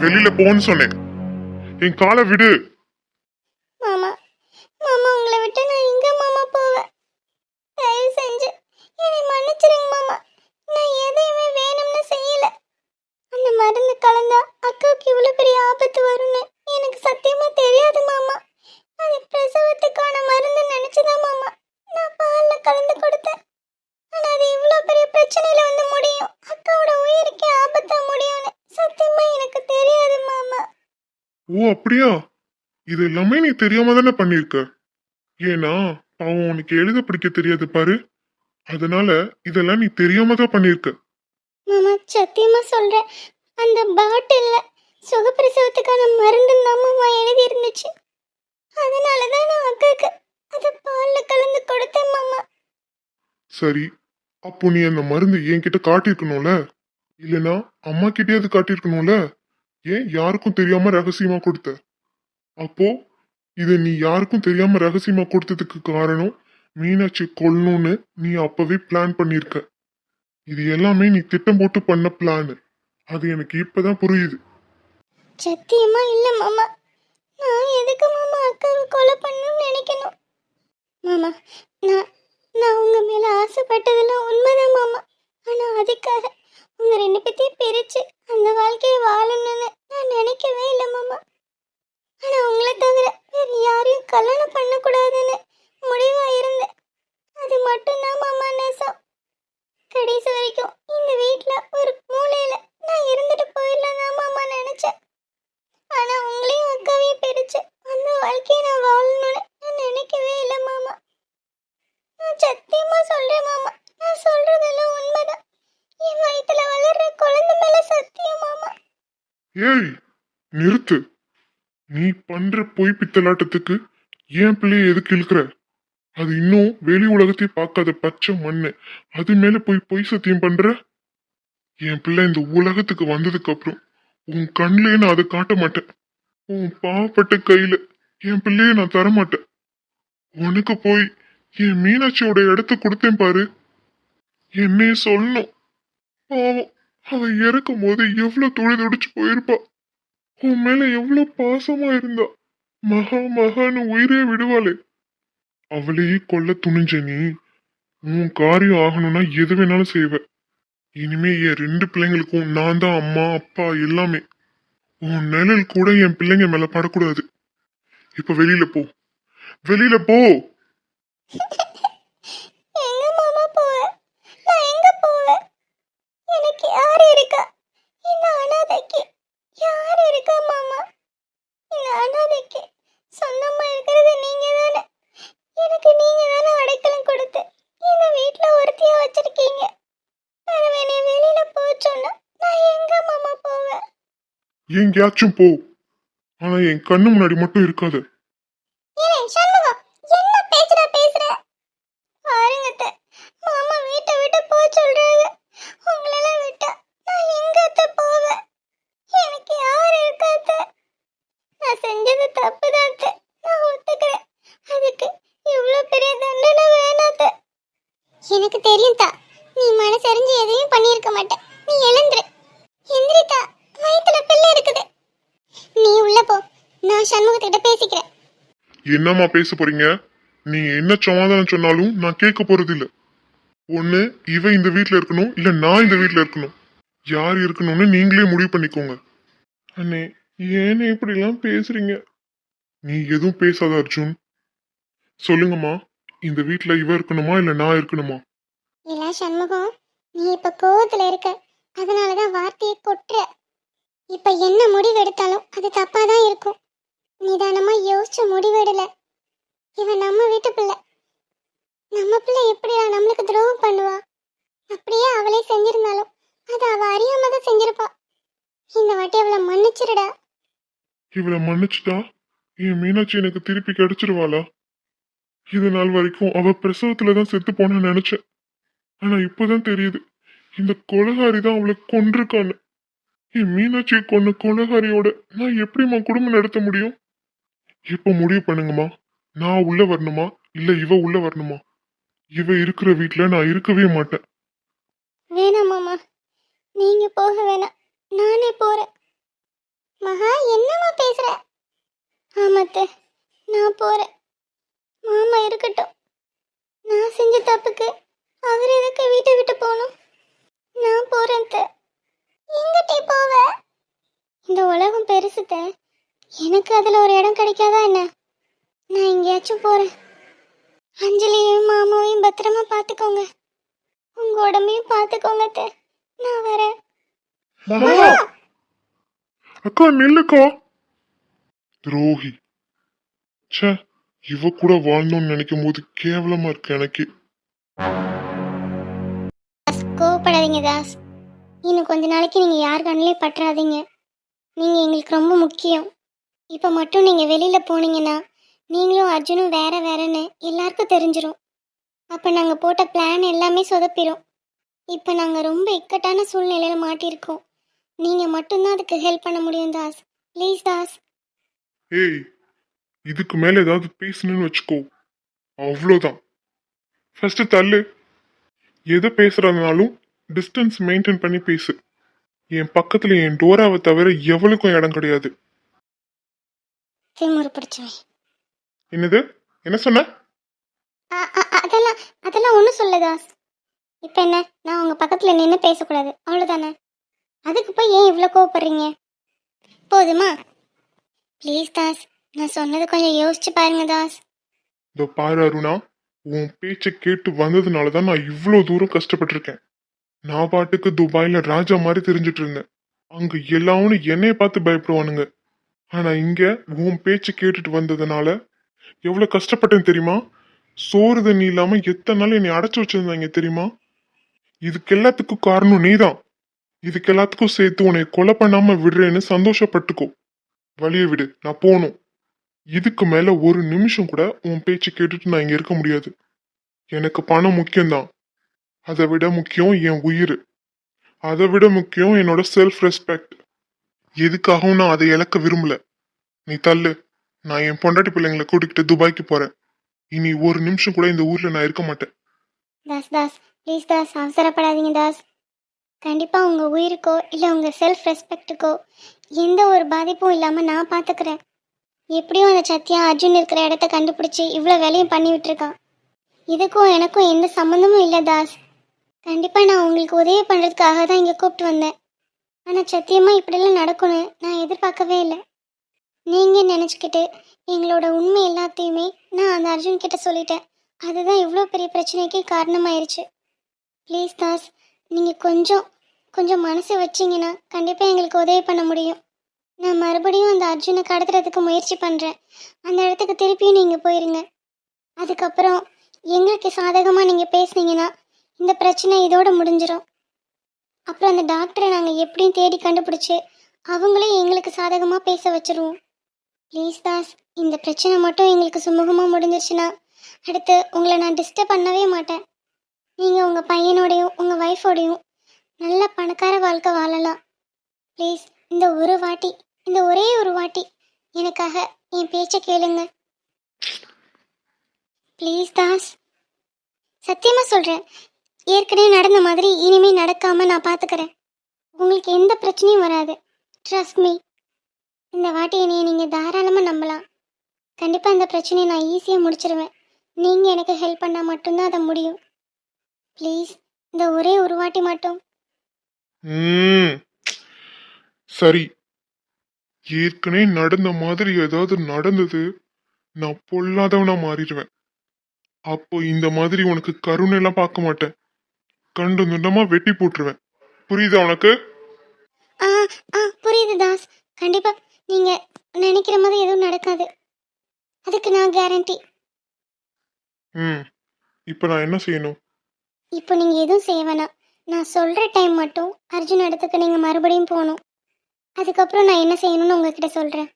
வெளியில போன்னு சொன்னேன். என் காலை விடு மாமா மாமா உங்களை விட்டு நான் எங்க மாமா போவேன் தயவு செஞ்சு என்னை மன்னிச்சிருங்க மாமா நான் எதையுமே வேணும்னு செய்யல அந்த மருந்து கலந்தா அக்காவுக்கு இவ்வளவு பெரிய ஆபத்து வரும்னு எனக்கு சத்தியமா தெரியாது மாமா அது பிரசவத்துக்கான மருந்து நினைச்சுதான் மாமா நான் பால்ல கலந்து கொடுத்தேன் ஆனா அது இவ்வளவு பெரிய பிரச்சனையில வந்து முடியும் அக்காவோட உயிருக்கே ஆபத்தா முடியும்னு சத்தியமா எனக்கு தெரியாது மாமா ஓ அப்படியா? இது எல்லாமே நீ தெரியாம தானே பண்ணிருக்க? ஏன்னா அவன் உனக்கு எழுத படிக்க தெரியாது பாரு. அதனால இதெல்லாம் நீ தெரியாம தான் பண்ணிருக்க. மாமா சத்தியமா சொல்றேன். அந்த பாட்டில்ல சுகப்பிரசவத்துக்கான மருந்து தான் மாமா எழுதி இருந்துச்சு அதனால தான் நான் அக்காக்கு அதை பால்ல கலந்து கொடுத்தேன் மாமா. சரி அப்போ நீ அந்த மருந்து என்கிட்ட காட்டியிருக்கணும்ல? இல்லனா அம்மா கிட்டேயாவது காட்டியிருக்கணும்ல? ஏன் யாருக்கும் தெரியாம ரகசியமா கொடுத்த? அப்போ இதை நீ யாருக்கும் தெரியாம ரகசியமா கொடுத்ததுக்கு காரணம் மீனாட்சி கொல்லணும்னு நீ அப்பவே பிளான் பண்ணிருக்க. இது எல்லாமே நீ திட்டம் போட்டு பண்ண பிளான் அது எனக்கு இப்பதான் புரியுது. சத்தியமா இல்ல மாமா. நான் எதுக்கு மாமா அக்காவை கொலை பண்ணணும்னு நினைக்கணும்? மாமா நான் உங்க மேல ஆசைப்பட்டதெல்லாம் உண்மைதான் மாமா ஆனா அதுக்காக உங்க ரெண்டு பேத்தையும் பிரிச்சு அந்த வாழ்க்கையை வாழணும்னு நான் நினைக்கவே இல்லை மாமா ஆனா உங்களை தவிர வேற யாரையும் கல்யாணம் பண்ணக்கூடாதுன்னு முடிவா இருந்தேன் அது மட்டும்தான் மாமா நேசம் கடைசி வரைக்கும் இந்த வீட்ல ஒரு மூலையில நான் இருந்துட்டு போயிடலாம் தான் மாமா நினைச்சேன் ஆனா உங்களையும் அக்காவையும் பிரிச்சு அந்த நான் வாழணும்னு நான் நினைக்கவே இல்லை மாமா. நான் சத்தியமா சொல்றேன் மாமா. நான் சொல்றதெல்லாம் உண்மைதான். என் வயித்துல வளர்ற குழந்தை மேல சத்தியம் மாமா. ஏய் நிறுத்து. நீ பண்ற பொய் பித்தலாட்டத்துக்கு ஏன் பிள்ளைய எதுக்கு இழுக்கிற? அது இன்னும் வெளி உலகத்தை பார்க்காத பச்சை மண்ணு. அது மேல போய் பொய் சத்தியம் பண்ற? என் பிள்ளை இந்த உலகத்துக்கு வந்ததுக்கு அப்புறம் உன் கண்ணிலே நான் அதை காட்ட மாட்டேன். உன் பாவப்பட்ட கையில என் பிள்ளைய நான் தர மாட்டேன் உனக்கு போய் என் மீனாட்சியோட இடத்த கொடுத்தேன் பாரு. என்னைய சொல்லணும். பாவம் அவ இறக்கும் போது எவ்வளவு துடி துடிச்சு போயிருப்பா. உன் மேல எவ்வளவு பாசமா இருந்தா. மகா மகான்னு உயிரே விடுவாளே. அவளையே கொல்ல துணிஞ்ச நீ உன் காரியம் ஆகணும்னா எது வேணாலும் செய்வ. இனிமே என் ரெண்டு பிள்ளைங்களுக்கும் நான் தான் அம்மா அப்பா எல்லாமே. உன் நிழல் கூட என் பிள்ளைங்க மேல படக்கூடாது. இப்ப வெளியில போ. வெளியில போ. எங்கேயாச்சும் போ. ஆனா என் கண்ணு முன்னாடி மட்டும் இருக்காது. எனக்கு தெரியும் தான் பேச்சுடா பேசுற பாருங்க அத்தை, மாமா வீட்டை விட்டு போக சொல்றாங்க உங்களெல்லாம் விட்டா நான் எங்க அத்தை போவேன் எனக்கு யார் இருக்கா அத்தை? நான் செஞ்சது தப்பு தான் அத்தை. நான் ஒத்துக்கிறேன் அதுக்கு இவ்வளோ பெரிய தண்டனை வேணாம் அத்தை. எனக்கு தெரியும் தா நீ மனசறிஞ்சு எதையும் பண்ணியிருக்க மாட்ட நீ எழுந்துரு எந்திரித்தா வயித்துல பிள்ளை இருக்குது நீ உள்ள போ நான் சண்முகத்திட்ட பேசிக்கிறேன். என்னம்மா பேச போறீங்க? நீ என்ன சமாதானம் சொன்னாலும் நான் கேட்க போறது இல்ல ஒண்ணு இவ இந்த வீட்ல இருக்கணும் இல்ல நான் இந்த வீட்ல இருக்கணும். யார் இருக்கணும்னு நீங்களே முடிவு பண்ணிக்கோங்க. அண்ணே ஏன்னு இப்படி எல்லாம் பேசுறீங்க? நீ எதுவும் பேசாத அர்ஜுன். சொல்லுங்கம்மா இந்த வீட்ல இவ இருக்கணுமா இல்ல நான் இருக்கணுமா? இல்ல சண்முகம் நீ இப்ப கோவத்துல இருக்க. அதனாலதான் வார்த்தையை கொட்டுற. இப்ப என்ன முடிவு எடுத்தாலும் அது தப்பா தான் இருக்கும். நிதானமா யோசிச்சு முடிவெடல. இவன் நம்ம வீட்டு பிள்ளை. நம்ம பிள்ளை எப்படிடா நம்மளுக்கு துரோகம் பண்ணுவா? அப்படியே அவளே செஞ்சிருந்தாலும் அது அவ அறியாம தான் செஞ்சிருப்பா. இந்த வாட்டி அவளை மன்னிச்சிருடா. இவளை மன்னிச்சுட்டா? என் மீனாட்சி எனக்கு திருப்பி கிடைச்சிருவாளா? இது நாள் வரைக்கும் அவ பிரசவத்துல தான் செத்து போன நினைச்சேன். ஆனா இப்பதான் தெரியுது இந்த கொலகாரி தான் அவளை கொன்றிருக்கான்னு என் மீனாட்சியை கொன்ன கொலகாரியோட நான் எப்படிம்மா குடும்பம் நடத்த முடியும்? இப்ப முடிவு பண்ணுங்கம்மா. நான் உள்ள வரணுமா? இல்ல இவ உள்ள வரணுமா? இவ இருக்கிற வீட்ல நான் இருக்கவே மாட்டேன். வேணாம் மாமா. நீங்க போக வேணாம். நானே போறேன். மகா என்னம்மா பேசுற? ஆமாத்த நான் போறேன். மாமா இருக்கட்டும். நான் செஞ்ச தப்புக்கு அவர் எதுக்கு வீட்டை விட்டு போகணும்? நான் போறேன் எங்கிட்டே போவ? இந்த உலகம் பெருசுத்த எனக்கு அதுல ஒரு இடம் கிடைக்காதா என்ன? நான் எங்கேயாச்சும் போறேன். அஞ்சலியையும் மாமாவையும் பத்திரமா பார்த்துக்கோங்க. உங்க உடம்பையும் பார்த்துக்கோங்க அத்தை. நான் வரேன். மகா அக்கா நில்லுக்கா. துரோகி. ச்சே இவ கூட வாழ்ந்தோம்னு நினைக்கும் போது கேவலமா இருக்கு எனக்கு. கோவப்படாதீங்க தாஸ். இன்னும் கொஞ்ச நாளைக்கு நீங்கள் யார் கண்ணிலே பற்றாதீங்க. நீங்கள் எங்களுக்கு ரொம்ப முக்கியம். இப்போ மட்டும் நீங்கள் வெளியில் போனீங்கன்னா நீங்களும் அர்ஜுனும் வேற வேறன்னு எல்லாருக்கும் தெரிஞ்சிடும் அப்போ நாங்கள் போட்ட பிளான் எல்லாமே சொதப்பிடும் இப்போ நாங்கள் ரொம்ப இக்கட்டான சூழ்நிலையில் மாட்டியிருக்கோம். நீங்கள் மட்டும்தான் அதுக்கு ஹெல்ப் பண்ண முடியும் தாஸ். ப்ளீஸ் தாஸ். ஏய் இதுக்கு மேலே ஏதாவது பேசணும்னு வச்சுக்கோ. அவ்வளோதான். ஃபஸ்ட்டு தள்ளு. எதை பேசுகிறதுனாலும் டிஸ்டன்ஸ் மெயின்டைன் பண்ணி பேசு. என் பக்கத்தில் என் டோராவை தவிர எவளுக்கும் இடம் கிடையாது. திமுரு பிடிச்சவன் என்னது? என்ன சொன்ன? அதெல்லாம் அதெல்லாம் ஒன்றும் சொல்ல தாஸ். இப்போ என்ன? நான் உங்கள் பக்கத்தில் நின்று பேசக்கூடாது. அவ்வளோதானே அதுக்கு போய் ஏன் இவ்வளோ கோவப்படுறீங்க? போதுமா? ப்ளீஸ் தாஸ் நான் சொன்னது கொஞ்சம் யோசிச்சு பாருங்க தாஸ். இதோ பாரு அருணா உன் பேச்சை கேட்டு வந்ததுனால தான் நான் இவ்வளோ தூரம் கஷ்டப்பட்டிருக்கேன். நான் பாட்டுக்கு துபாயில ராஜா மாதிரி தெரிஞ்சிட்டு இருந்தேன். அங்க எல்லாரும் என்னைய பார்த்து பயப்படுவானுங்க. ஆனா இங்க உன் பேச்சு கேட்டுட்டு வந்ததுனால எவ்வளவு கஷ்டப்பட்டேன் தெரியுமா? சோறு தண்ணி இல்லாம எத்தனை நாள் என்னை அடைச்சு வச்சிருந்தாங்க தெரியுமா? இதுக்கு எல்லாத்துக்கும் காரணம் நீதான். இதுக்கு எல்லாத்துக்கும் சேர்த்து உன்னை கொலை பண்ணாம விடுறேன்னு சந்தோஷப்பட்டுக்கோ. வழிய விடு நான் போகணும். இதுக்கு மேல ஒரு நிமிஷம் கூட உன் பேச்சு கேட்டுட்டு நான் இங்க இருக்க முடியாது. எனக்கு பணம் முக்கியம்தான். அதை விட முக்கியம் என் உயிர். அதை விட முக்கியம் என்னோட செல்ஃப் ரெஸ்பெக்ட் எதுக்காகவும் நான் அதை இழக்க விரும்பல. நீ தள்ளு. நான் என் பொண்டாட்டி பிள்ளைங்களை கூட்டிக்கிட்டு துபாய்க்கு போறேன். இனி ஒரு நிமிஷம் கூட இந்த ஊர்ல நான் இருக்க மாட்டேன். தாஸ் தாஸ். ப்ளீஸ் தாஸ். அவசரப்படாதீங்க தாஸ். கண்டிப்பாக உங்கள் உயிருக்கோ இல்லை உங்கள் செல்ஃப் ரெஸ்பெக்ட்டுக்கோ எந்த ஒரு பாதிப்பும் இல்லாமல் நான் பார்த்துக்கிறேன் எப்படியும் அந்த சத்யா அர்ஜுன் இருக்கிற இடத்த கண்டுபிடிச்சி இவ்வளோ வேலையும் பண்ணி விட்டுருக்கான். இதுக்கும் எனக்கும் எந்த சம்மந்தமும் இல்லை தாஸ். கண்டிப்பாக நான் உங்களுக்கு உதவி பண்ணுறதுக்காக தான் இங்கே கூப்பிட்டு வந்தேன். ஆனால் சத்தியமாக இப்படிலாம் நடக்கும்னு நான் எதிர்பார்க்கவே இல்லை. நீங்கள் நினச்சிக்கிட்டு எங்களோட உண்மை எல்லாத்தையுமே நான் அந்த அர்ஜுன் கிட்ட சொல்லிட்டேன். அதுதான் இவ்வளோ பெரிய பிரச்சனைக்கு காரணமாயிருச்சு. ப்ளீஸ் தாஸ் நீங்கள் கொஞ்சம் கொஞ்சம் மனசு வச்சிங்கன்னா கண்டிப்பாக எங்களுக்கு உதவி பண்ண முடியும். நான் மறுபடியும் அந்த அர்ஜுனை கடத்துறதுக்கு முயற்சி பண்ணுறேன் அந்த இடத்துக்கு திருப்பியும் நீங்கள் போயிருங்க. அதுக்கப்புறம் எங்களுக்கு சாதகமாக நீங்கள் பேசுனீங்கன்னா இந்த பிரச்சனை இதோட முடிஞ்சிடும் அப்புறம் அந்த டாக்டரை நாங்கள் எப்படியும் தேடி கண்டுபிடிச்சி அவங்களே எங்களுக்கு சாதகமாக பேச வச்சிருவோம். ப்ளீஸ் தாஸ் இந்த பிரச்சனை மட்டும் எங்களுக்கு சுமூகமாக முடிஞ்சிருச்சுன்னா அடுத்து உங்களை நான் டிஸ்டர்ப் பண்ணவே மாட்டேன். நீங்கள் உங்கள் பையனோடையும் உங்கள் ஒய்ஃபோடையும் நல்ல பணக்கார வாழ்க்கை வாழலாம். ப்ளீஸ் இந்த ஒரு வாட்டி இந்த ஒரே ஒரு வாட்டி எனக்காக என் பேச்சை கேளுங்க. ப்ளீஸ் தாஸ் சத்தியமாக சொல்கிறேன் ஏற்கனவே நடந்த மாதிரி இனிமே நடக்காமல் நான் பார்த்துக்கிறேன் உங்களுக்கு எந்த பிரச்சனையும் வராது. ட்ரஸ்ட் மீ இந்த வாட்டி என்னைய நீங்கள் தாராளமாக நம்பலாம். கண்டிப்பாக இந்த பிரச்சனையை நான் ஈஸியாக முடிச்சிருவேன். நீங்கள் எனக்கு ஹெல்ப் பண்ணால் மட்டும்தான் அதை முடியும். ப்ளீஸ் இந்த ஒரே ஒரு வாட்டி மட்டும். ம். சரி. ஏற்கனவே நடந்த மாதிரி ஏதாவது நடந்தது நான் பொல்லாதவனா மாறிடுவேன். அப்போ இந்த மாதிரி உனக்கு கருணை எல்லாம் பார்க்க மாட்டேன். கண்டு துண்டமா வெட்டி போட்டுருவேன். புரியுதா உனக்கு? ஆ ஆ புரியுது தாஸ். கண்டிப்பாக நீங்கள் நினைக்கிற மாதிரி எதுவும் நடக்காது. அதுக்கு நான் கேரண்டி ம் இப்போ நான் என்ன செய்யணும்? இப்போ நீங்கள் எதுவும் செய்ய வேணாம். நான் சொல்கிற டைம் மட்டும் அர்ஜுன் இடத்துக்கு நீங்கள் மறுபடியும் போகணும். அதுக்கப்புறம் நான் என்ன செய்யணும்னு உங்ககிட்ட சொல்கிறேன்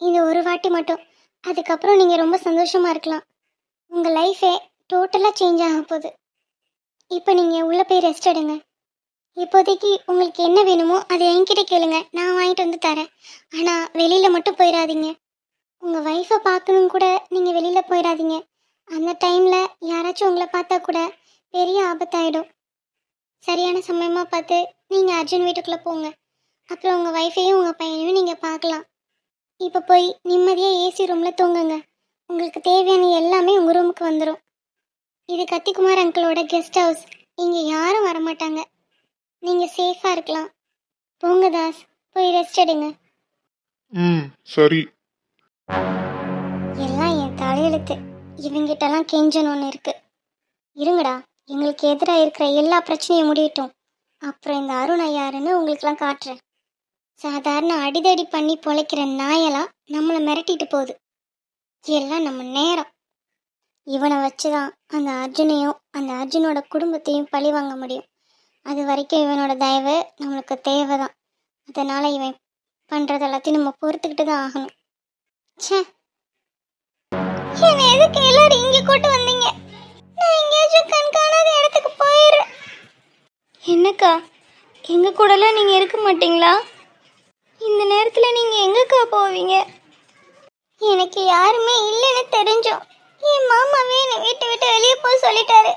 இந்த ஒரு வாட்டி மட்டும். அதுக்கப்புறம் நீங்கள் ரொம்ப சந்தோஷமாக இருக்கலாம். உங்கள் லைஃபே டோட்டலாக சேஞ்ச் ஆக போகுது. இப்போ நீங்கள் உள்ளே போய் ரெஸ்ட் எடுங்க. இப்போதைக்கு உங்களுக்கு என்ன வேணுமோ அதை என்கிட்ட கேளுங்க. நான் வாங்கிட்டு வந்து தரேன். ஆனால் வெளியில் மட்டும் போயிடாதீங்க. உங்கள் ஒய்ஃபை பார்க்கணும் கூட நீங்கள் வெளியில் போயிடாதீங்க. அந்த டைமில் யாராச்சும் உங்களை பார்த்தா கூட பெரிய ஆபத்தாயிடும். சரியான சமயமாக பார்த்து நீங்கள் அர்ஜுன் வீட்டுக்குள்ளே போங்க. அப்புறம் உங்கள் ஒய்ஃபையும் உங்கள் பையனையும் நீங்கள் பார்க்கலாம். இப்போ போய் நிம்மதியாக ஏசி ரூமில் தூங்குங்க. உங்களுக்கு தேவையான எல்லாமே உங்கள் ரூமுக்கு வந்துடும் இது கத்திக்குமார் அங்கிளோட கெஸ்ட் ஹவுஸ். இங்கே யாரும் வரமாட்டாங்க. நீங்கள் சேஃபாக இருக்கலாம். போங்க தாஸ் போய் ரெஸ்ட் எடுங்க. ம் சரி. எல்லாம் என் தலையெழுத்து. இவங்கிட்டலாம் கெஞ்சன் ஒன்று இருக்கு. இருங்கடா எங்களுக்கு எதிராக இருக்கிற எல்லா பிரச்சனையும் முடியட்டும். அப்புறம் இந்த அருணா யாருன்னு உங்களுக்குலாம் காட்டுறேன். சாதாரண அடிதடி பண்ணி பொழைக்கிற நாயெல்லாம் நம்மளை மிரட்டிட்டு போகுது. எல்லாம் நம்ம நேரம். இவனை வச்சு தான் அந்த அர்ஜுனையும் அந்த அர்ஜுனோட குடும்பத்தையும் பழி வாங்க முடியும். அது வரைக்கும் இவனோட தயவு நம்மளுக்கு தேவை தான் அதனால் இவன் பண்ணுறது எல்லாத்தையும் நம்ம பொறுத்துக்கிட்டு தான் ஆகணும். ச்சே. என்ன எதுக்கு எல்லாரும் இங்க கூட்டு வந்தீங்க? நான் எங்கேயாச்சும் கண் காணாத இடத்துக்கு போயிடுறேன் என்னக்கா? எங்க கூடலாம் நீங்க இருக்க மாட்டீங்களா? இந்த நேரத்துல நீங்க எங்கக்கா போவீங்க? எனக்கு யாருமே இல்லைன்னு தெரிஞ்சோம். என் மாமாவே என்னை வீட்டை விட்டு வெளியே போய் சொல்லிட்டாரு.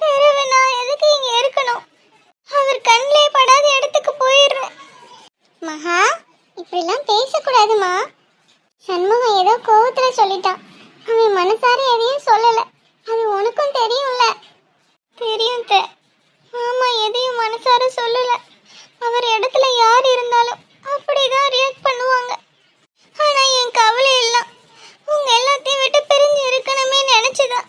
பிறகு நான் எதுக்கு இங்க இருக்கணும்? அவர் கண்ணிலே படாத இடத்துக்கு போயிடுறேன். மகா இப்படிலாம் பேசக்கூடாதுமா? சண்முகம் ஏதோ கோவத்துல சொல்லிட்டான். அவன் மனசார எதையும் சொல்லல. அது உனக்கும் தெரியும்ல? தெரியும் ஆமா எதையும் மனசார சொல்லல அவர் இடத்துல யார் இருந்தாலும் அப்படிதான் ரியாக்ட் பண்ணுவாங்க ஆனா என் கவலை எல்லாம் உங்க எல்லாத்தையும் விட்டு பிரிஞ்சு இருக்கணுமே நினைச்சுதான்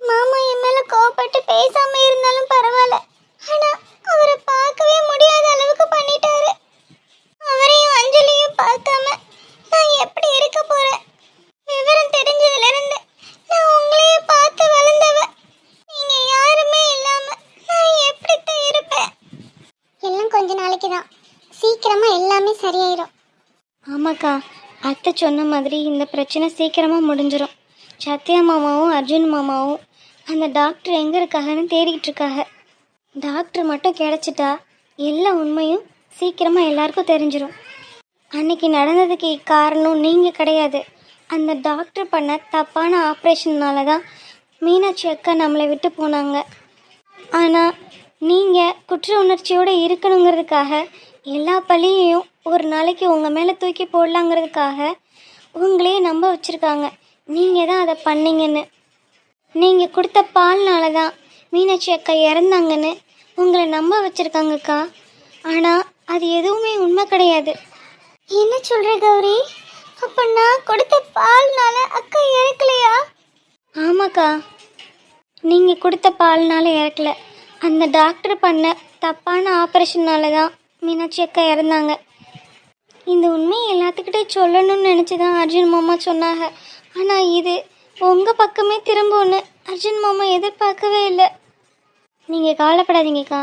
மாமா என் மேல கோவப்பட்டு பேசாம இருந்தாலும் பரவாயில்ல ஆனா அவரை பார்க்கவே முடியாத அளவுக்கு பண்ணிட்டாரு அவரையும் அஞ்சலியும் பார்க்காம நான் எப்படி இருக்க போறேன் விவரம் தெரிஞ்சதுல இருந்து நான் உங்களையே பார்த்து வளர்ந்தவ நீங்க யாருமே இல்லாம நான் எப்படி இருப்பேன் எல்லாம் கொஞ்ச தான் சீக்கிரமாக எல்லாமே சரியாயிரும். ஆமாக்கா அத்தை சொன்ன மாதிரி இந்த பிரச்சனை சீக்கிரமாக முடிஞ்சிடும் சத்யா மாமாவும் அர்ஜுன் மாமாவும் அந்த டாக்டர் எங்கே இருக்காங்கன்னு தேடிக்கிட்டு இருக்காங்க. டாக்டர் மட்டும் கிடச்சிட்டா எல்லா உண்மையும் சீக்கிரமாக எல்லாருக்கும் தெரிஞ்சிடும் அன்னைக்கு நடந்ததுக்கு காரணம் நீங்கள் கிடையாது. அந்த டாக்டர் பண்ண தப்பான ஆப்ரேஷன்னால தான் மீனாட்சி அக்கா நம்மளை விட்டு போனாங்க. ஆனால் நீங்கள் குற்ற உணர்ச்சியோடு இருக்கணுங்கிறதுக்காக எல்லா பழியையும் ஒரு நாளைக்கு உங்கள் மேலே தூக்கி போடலாங்கிறதுக்காக உங்களையே நம்ப வச்சுருக்காங்க. நீங்கள் தான் அதை பண்ணீங்கன்னு. நீங்கள் கொடுத்த பால்னால தான் மீனாட்சி அக்கா இறந்தாங்கன்னு உங்களை நம்ப வச்சுருக்காங்கக்கா. ஆனால் அது எதுவுமே உண்மை கிடையாது. என்ன சொல்கிற கௌரி? அப்போ நான் கொடுத்த பால்னால அக்கா இறக்கலையா? ஆமாக்கா. நீங்கள் கொடுத்த பால்னால இறக்கல. அந்த டாக்டர் பண்ண தப்பான ஆப்ரேஷனால தான் மீனாட்சி அக்கா இறந்தாங்க. இந்த உண்மையை எல்லாத்துக்கிட்டே சொல்லணும்னு நினச்சி தான் அர்ஜுன் மாமா சொன்னாங்க. ஆனால் இது உங்கள் பக்கமே திரும்பும்னு அர்ஜுன் மாமா எதிர்பார்க்கவே இல்லை. நீங்கள் கவலைப்படாதீங்கக்கா.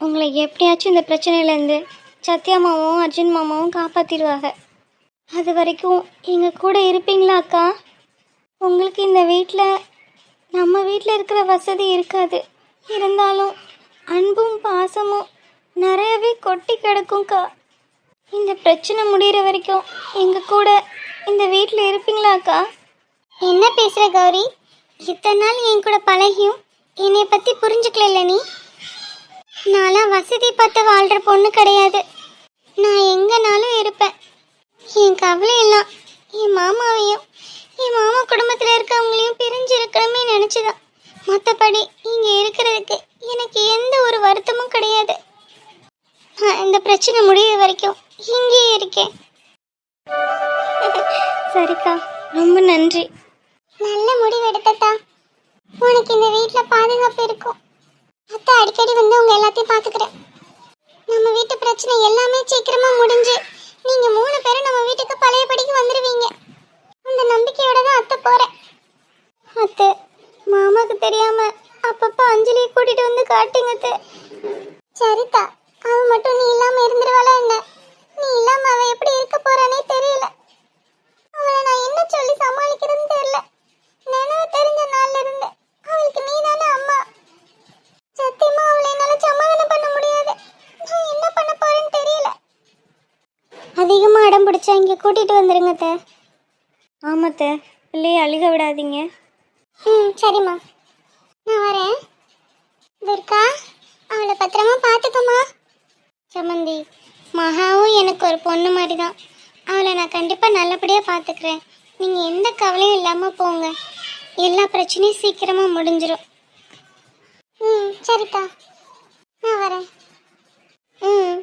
உங்களை எப்படியாச்சும் இந்த பிரச்சனையிலேருந்து சத்யா மாமாவும் அர்ஜுன் மாமாவும் காப்பாற்றிடுவாங்க அது வரைக்கும் எங்கள் கூட இருப்பீங்களா அக்கா? உங்களுக்கு இந்த வீட்டில் நம்ம வீட்டில் இருக்கிற வசதி இருக்காது. இருந்தாலும் அன்பும் பாசமும் நிறையவே கொட்டி கிடக்கும்க்கா. இந்த பிரச்சனை முடிகிற வரைக்கும் எங்கள் கூட இந்த வீட்டில் இருப்பீங்களாக்கா? என்ன பேசுகிற கௌரி? இத்தனை நாள் என் கூட பழகியும் என்னை பற்றி புரிஞ்சுக்கல நீ? நான்லாம் வசதி பார்த்து வாழ்கிற பொண்ணு கிடையாது. நான் எங்கனாலும் இருப்பேன். என் கவலை எல்லாம் என் மாமாவையும் என் மாமா குடும்பத்தில் இருக்கவங்களையும் பிரிஞ்சு இருக்கணுமே நினச்சிதான். மற்றபடி இங்கே இருக்கிறதுக்கு எனக்கு எந்த ஒரு வருத்தமும் கிடையாது. இந்த பிரச்சனை முடிய வரைக்கும் இங்கேயே இருக்கேன். சரிக்கா ரொம்ப நன்றி. நல்ல முடிவு உனக்கு இந்த வீட்டில் பாதுகாப்பு இருக்கும். அத்தை அடிக்கடி வந்து உங்க எல்லாத்தையும் பார்த்துக்கிறேன் நம்ம வீட்டு பிரச்சனை எல்லாமே சீக்கிரமா முடிஞ்சு நீங்க மூணு பேரும் நம்ம வீட்டுக்கு பழையபடிக்கு வந்துருவீங்க அந்த நம்பிக்கையோட தான் அத்தை போறேன் அத்தை மாமாக்கு தெரியாம அப்பப்ப அஞ்சலியை காட்டுங்கத்து சரிதா அவ மட்டும் நீ இல்லாம இருந்துருவாளா என்ன? நீ இல்லாம அவ எப்படி இருக்க போறானே தெரியல. அவளை நான் என்ன சொல்லி சமாளிக்கிறதுன்னு தெரியல. நினைவு தெரிஞ்ச நாள்ல இருந்து அவளுக்கு நீ தானே அம்மா. சத்தியமா அவளை என்னால சமாதானம் பண்ண முடியாது. நான் என்ன பண்ண போறேன்னு தெரியல. அதிகமா அடம் பிடிச்சா இங்க கூட்டிட்டு வந்துருங்க அத்தை. ஆமாத்த பிள்ளைய அழுக விடாதீங்க. ம் சரிம்மா. நான் வரேன். துர்கா அவளை பத்திரமா பார்த்துக்கோமா. சமந்தி மகாவும் எனக்கு ஒரு பொண்ணு மாதிரி தான் அவளை நான் கண்டிப்பாக நல்லபடியாக பார்த்துக்கிறேன். நீங்கள் எந்த கவலையும் இல்லாமல் போங்க. எல்லா பிரச்சனையும் சீக்கிரமாக முடிஞ்சிடும் ம் சரிக்கா. நான் வரேன். ம்.